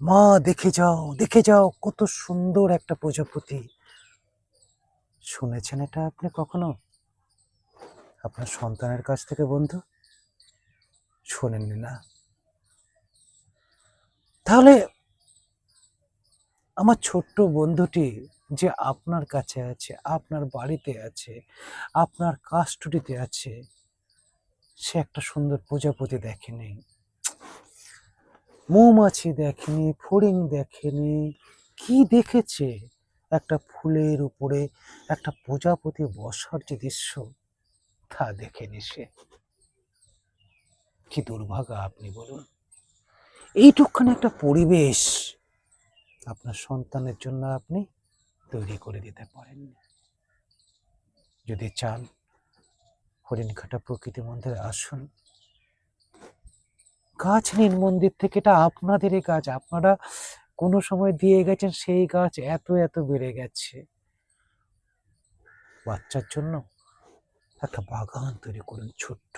মা, দেখে যাও দেখে যাও, কত সুন্দর একটা প্রজাপতি। শুনেছেন এটা আপনি কখনো? আপনার সন্তানের কাছ থেকে, বন্ধু? শোনেননি না। তাহলে আমার ছোট্ট বন্ধুটি যে আপনার কাছে আছে, আপনার বাড়িতে আছে, আপনার কাস্টডিতে আছে, সে একটা সুন্দর প্রজাপতি দেখেনি। মৌমাছি দেখেনি, ফড়িং দেখেনি। কি দেখেছে? একটা ফুলের উপরে একটা প্রজাপতি বসার যে দৃশ্য, তা দেখেনি সে। কি দুর্ভাগা আপনি বলুন। এইটুকখানি একটা পরিবেশ আপনার সন্তানের জন্য আপনি তৈরি করে দিতে পারেন। যদি চান, হরিণঘাটা প্রকৃতি মন্দিরে আসুন। গাছ নিন মন্দির থেকে, এটা আপনাদেরই গাছ। আপনারা কোনো সময় দিয়ে গেছেন, সেই গাছ এত এত বেড়ে গেছে। বাচ্চার জন্য একটা বাগান তৈরি করুন, ছোট্ট।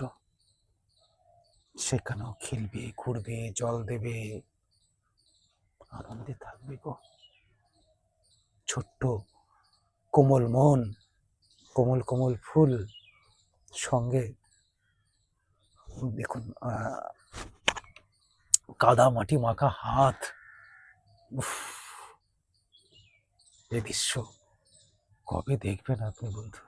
সেখানেও খেলবে, ঘুরবে, জল দেবে। আনন্দে থাকবে গো। ছোট্ট কোমল মন, কোমল কোমল ফুল সঙ্গে দেখুন কাদা মাটি মাখা হাত। এ দৃশ্য কবে দেখবেন আপনি বন্ধু?